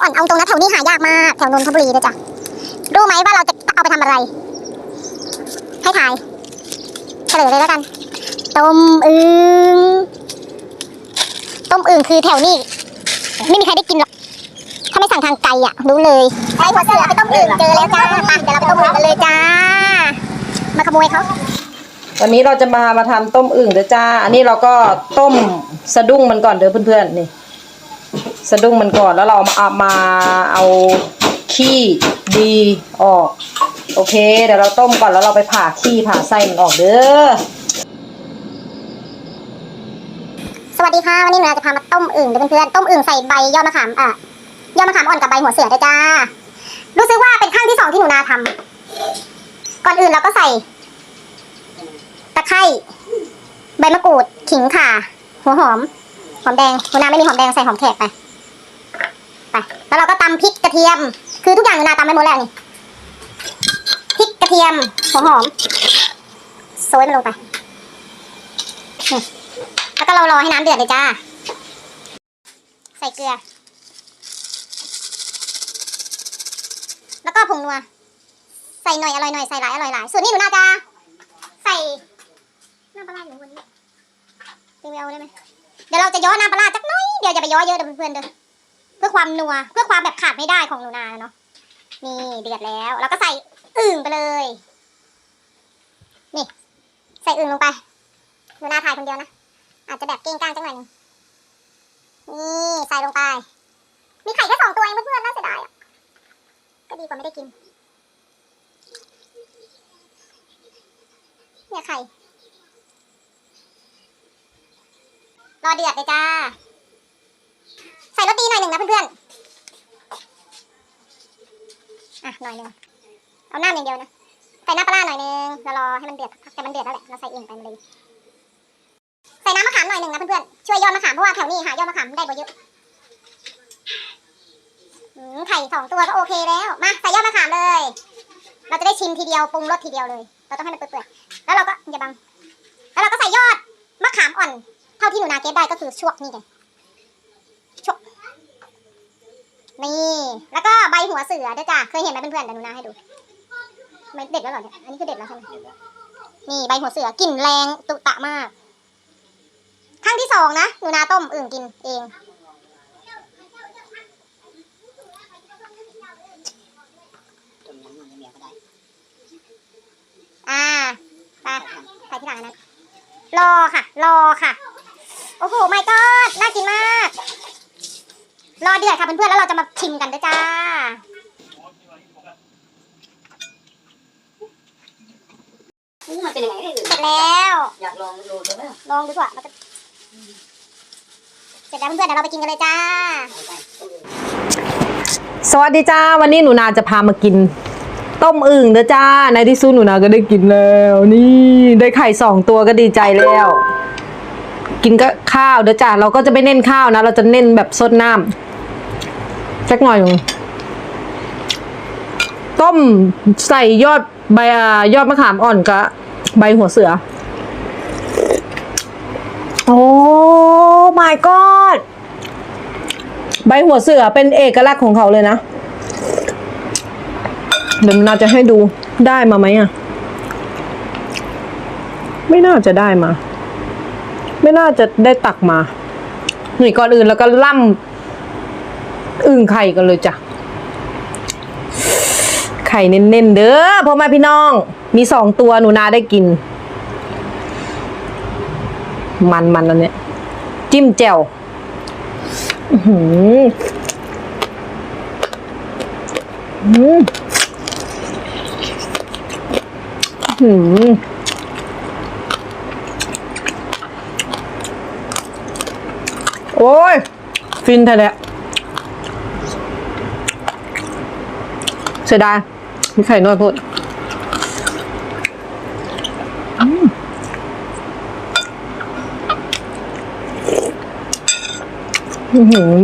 อ่อนเอาตรงนะแถวนี้หายากมากแถวนนทบุรีเลยจ้ะรู้ไหมว่าเราจะเอาไปทำอะไร ให้ถ่ายเฉลยเลยแล้วกันต้มอึ่งต้มอึ่งคือแถวนี้ ไม่มีใครได้กินหรอกถ้าไม่สั่งทางไกลอะรู้เลยไปหัวเสือไปต้มอึ่งเจอแล้วจ้าไปเดี๋ยวเราไปต้มอึ่งกันเลยจ้า มาขโมยเขาวันนี้เราจะมามาทำต้มอึ่งเด้อจ้า อันนี้เราก็ต้มสะดุ้งมันก่อนเด้อเพื่อนๆนี่ สะดุ้งมันก่อนแล้วเราเอามาเอาขี้ดีออก โอเค เดี๋ยวเราต้มก่อนแล้วเราไปผ่าขี้ผ่าไส้มันออกเด้อสวัสดีค่ะวันนี้หนูจะพามาต้มอึ่งเดี๋ยวเพื่อนๆต้มอึ่งใส่ใบยอดมะขามอะยอดมะขามอ่อนกับใบหัวเสือด้วยจ้ารู้สึกว่าเป็นครั้งที่สองที่หนูนาทำก่อนอื่นเราก็ใส่ ตะไคร้ใบมะกรูดขิงข่าหัวหอมหอมแดงหนูนาไม่มีหอมแดงใส่หอมแขกไป ไป แล้วเราก็ตำพริกกระเทียม คือทุกอย่างหนูนาตำไปหมดแล้วนี่ พริกกระเทียมหัวหอมโซยมันลงไป แล้วก็เรารอให้น้ำเดือดเลยจ้า ใส่เกลือ แล้วก็ผงนัว ใส่หน่อยอร่อยหน่อยใส่หลายอร่อยหลาย ส่วนนี้หนูน่าจะใส่น้ำปลาร้าอยู่บนนี้เตียวได้ไหมเดี๋ยวเราจะย้อน้ำปลาจักน้อย เดี๋ยวจะไปย้อเยอะเดี๋ยวเพื่อนเด้อ เพื่อความนัว เพื่อความแบบขาดไม่ได้ของหนูนาเนาะ นี่เดือดแล้วแล้วก็ใส่อึ่งไปเลย นี่ ใส่อึ่งลงไป หนูนาถ่ายคนเดียวนะ อาจจะแบบเก้งก้างจังหน่อยนึงนี่ใส่ลงไป มีไข่แค่สองตัวเองเพื่อนๆน่าเสียดายอะ ก็ดีกว่าไม่ได้กิน เนี่ยไข่ รอเดือดเลยจ้า ส่รสดีหน่อยหนึ่งนะเพื่อนๆ อะหน่อยหนึ่งเอาน้ำอย่างเดียวนะ ใส่น้ำปลาหน่อยหนึงแล้วรอให้มันเดือดแต่มันเดือดแล้วแหละ เราใส่เองไปมันเลย ใส่น้ำมะขามหน่อยหนึ่งนะเพื่อนๆ ช่วยยอดมะขามเพราะว่าแถวนี้หายอดมะขามได้บ่เยอะไข่สองตัวก็โอเคแล้ว มาใส่ยอดมะขามเลย เราจะได้ชิมทีเดียวปรุงรสทีเดียวเลย เราต้องให้มันเปื่อยๆ แล้วเราก็อย่าบัง แล้วเราก็ใส่ยอดมะขามอ่อน เท่าที่หนูนาเก็บได้ก็คือชวงนี่ไงชวง นี่ แล้วก็ใบหัวเสือด้วยจ้ะ เคยเห็นไหมเพื่อนๆเดี๋ยวหนูนาให้ดูไม่เด็ดแล้วเหรอเนี่ย อันนี้คือเด็ดแล้วใช่ไหมนี่ใบหัวเสือกลิ่นแรงตุตะมาก ครั้งที่สองนะหนูนาต้มอึ่งกินเอง อ่า ไปใส่ที่หลังนนั้นรอค่ะ รอค่ะ โอ้โหไม่ก็น่ากินมาก ร อเดือดค่ะเพื่อนๆแล้วเราจะมาชิมกันด้วยจ้านี่มันเป็นยังไงให้อื่นเสร็จแล้วอยากลองดูใช่ไหมลองดูก่อนแล้วก็เสร็จแล้วเพื่อนๆเดี๋ยวเราไปกินกันเลยจ้า สวัสดีจ้า วันนี้หนูนาจะพามากิน ต้มอึ่งเด้อจ้า ในที่สุดหนูนาก็ได้กินแล้ว นี่ได้ไข่สองตัวก็ดีใจแล้ว กินก็ข้าวเด้อจ้าเราก็จะไม่เน้นข้าวนะ เราจะเน้นแบบซดน้ำ สักหน่อยหนึ่งต้มใส่ยอดใบอ่ายอดมะขามอ่อนกับใบหัวเสือ โอ้ my god ใบหัวเสือเป็นเอกลักษณ์ของเขาเลยนะ เดี๋ยวนาจะให้ดูได้มาไหมอะ ไม่น่าจะได้มา ไม่น่าจะได้ตักมา หน่ก่อนอื่นแล้วก็ล่ำ อึ่งไข่กันเลยจ้ะ ไข่เน้นๆเด้อพ่อแม่พี่น้อง มีสองตัวหนูนาได้กิน มันมันแล้วเนี่ยจิ้มแจ่วอื้อหืออืมอื้อหือโอ้ย ฟินแท้ๆ เสียดายมีไข่น้อยพูด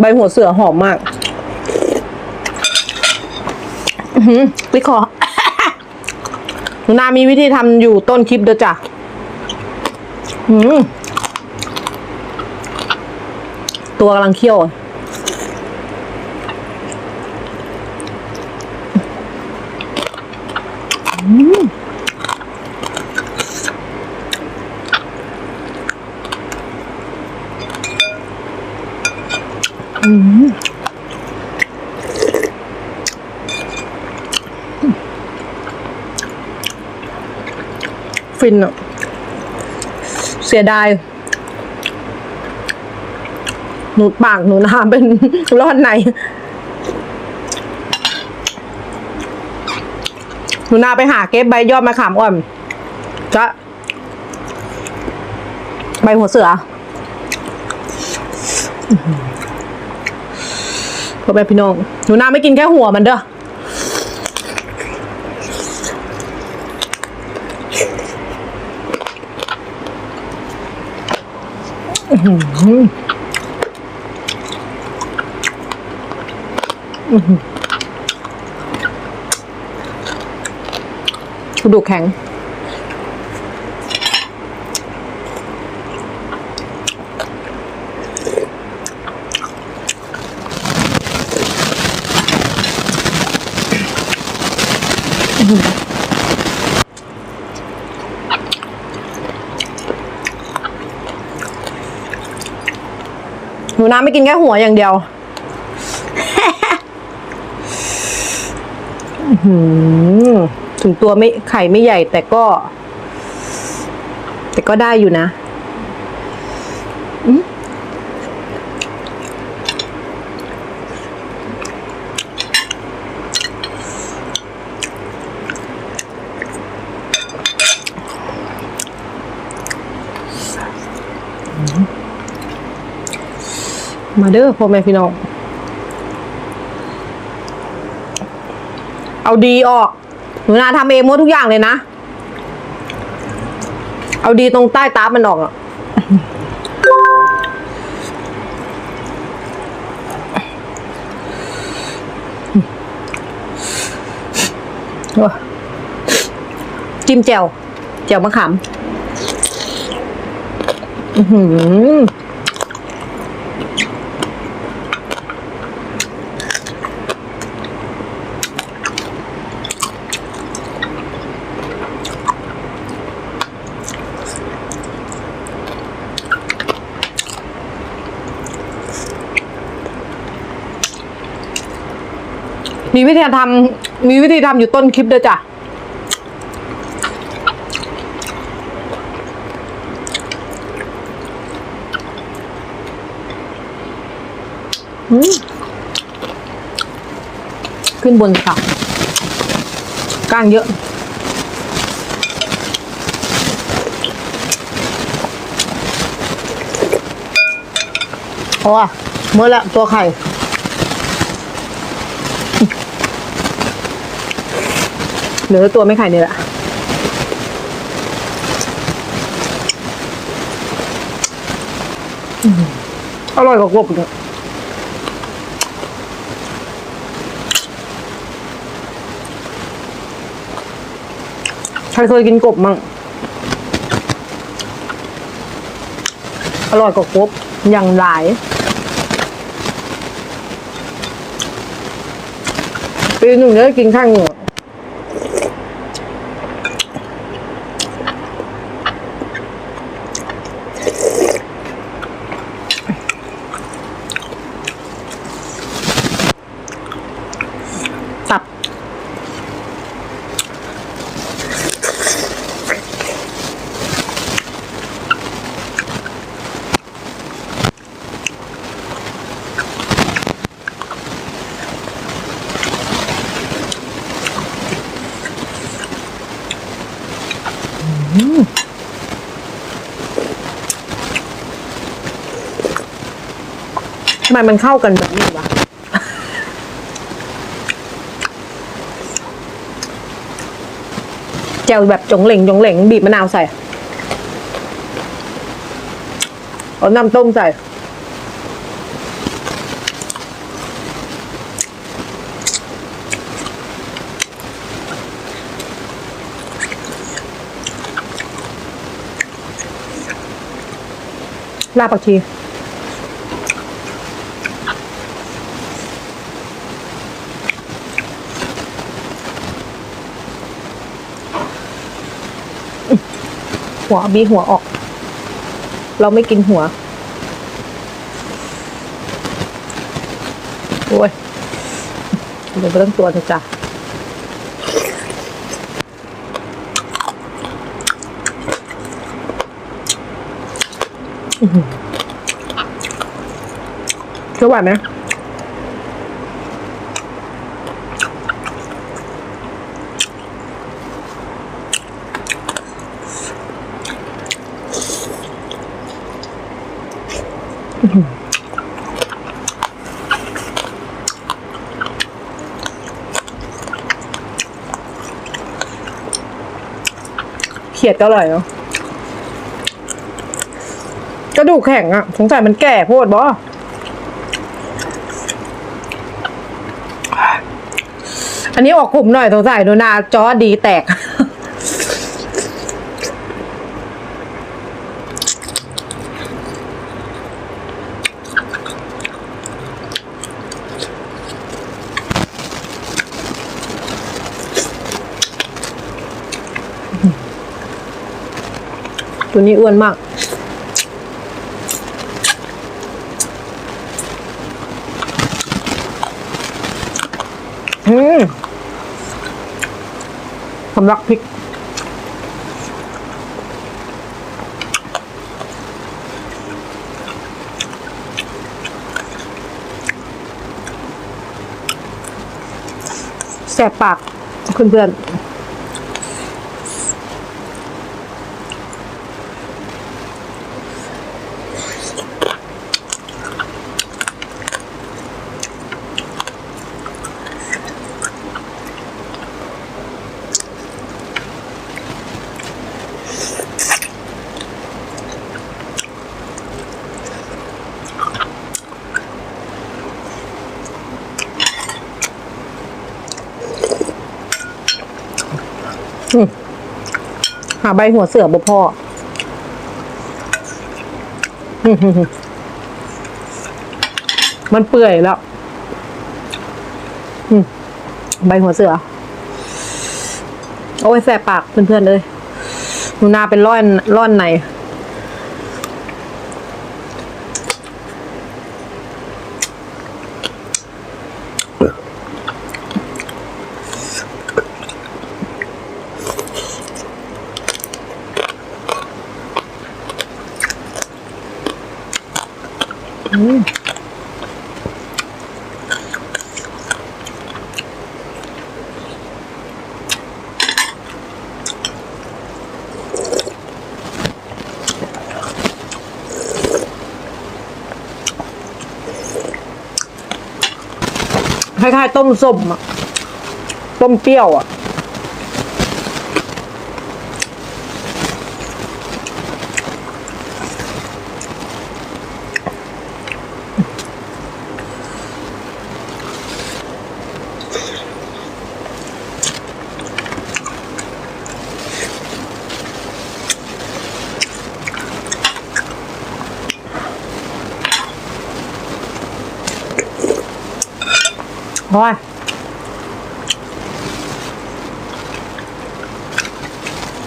ใบหัวเสือหอมมากอือหือวิคอหนูนามีวิธีทำอยู่ต้นคลิปเด้อจ้ะตัวกำลังเคี่ยว ฟินอะเสียดาย หนูปากหนูนาเป็นรอดในหนูนาไปหาเก็บใบยอดมะขามอ่อนจะใบหัวเสือ พ่อแม่พี่น้อง หนูนาไม่กินแค่หัวมันเด้อกระดูกแข็ง หนูน้ำไม่กินแค่หัวอย่างเดียวถึงตัวไม่ไข่ไม่ใหญ่แต่ก็ แต่ก็ได้อยู่นะอืม มาเด้อพ่อแม่พี่น้อง เอาดีออก หนูนาทำเองหมดทุกอย่างเลยนะ เอาดีตรงใต้ตามันออกอะจิ้มแจ่วแจ่วมะขาม อื้อหือ มีวิธีทำมีวิธีทำอยู่ต้นคลิปด้วยจ้ะขึ้นบนค่ะก้างเยอะเพราะว่าเมื่อละตัวไข่ เหลือตัวไม่ไข่นี่แหละอร่อยกว่ากบเนี่ยใครเคยกินกบมั่งอร่อยกว่ากบอย่างหลาย ปีหนึ่งเนี่ยกินข้างหนึ่ง ทำไมมันเข้ากันแบบนี้วะแจ่วแบบจงเหลงจงเหลงบีบมะนาวใส่เอาน้ำต้มใส่ลาบผักชี หัวบีหัวออก เราไม่กินหัว โอ้ยเดี๋ยวไปตั้งตัวเถอะจ้ะอื้อหือเขียวหวานไเขียดก็อร่อยเนาะกระดูกแข็งอะสงสัยมันแก่โพดบออันนี้ออกขุมหน่อยสงสัยดูนาจอดีแตก ตัวนี้อ้วนมาก อืมสำลักพริกแสบปากเพื่อนๆ หาใบหัวเสือบ่พ่อมันเปื่อยแล้วใบหัวเสือ โอ้ยแสบปากเพื่อนๆเลยหนูนาเป็นร่อนร่อนใน คล้ายๆต้มส้มอะต้มเปรี้ยวอะ โอ้ย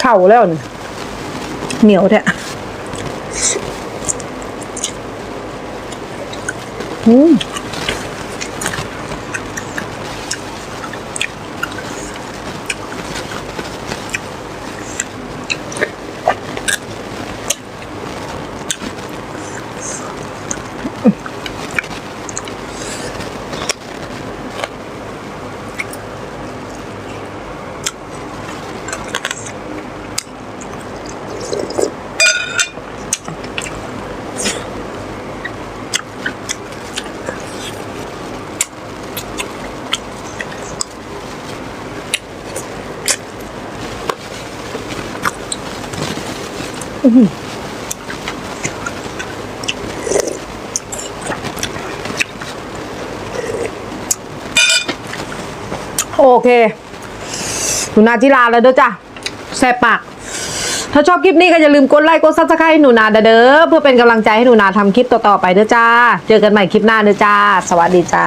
เข่าแล้วเนี่ยเหนียวแท้อืม โอเคหนูนาจิลาแล้วเด้อจ้ะแสบปาก ถ้าชอบคลิปนี้ก็อย่าลืมกดไลค์กดซับสไครต์ให้หนูนาเด้อเพื่อเป็นกำลังใจให้หนูนาทำคลิปต่อๆไปเด้อจ้า เจอกันใหม่คลิปหน้าเด้อจ้า สวัสดีจ้า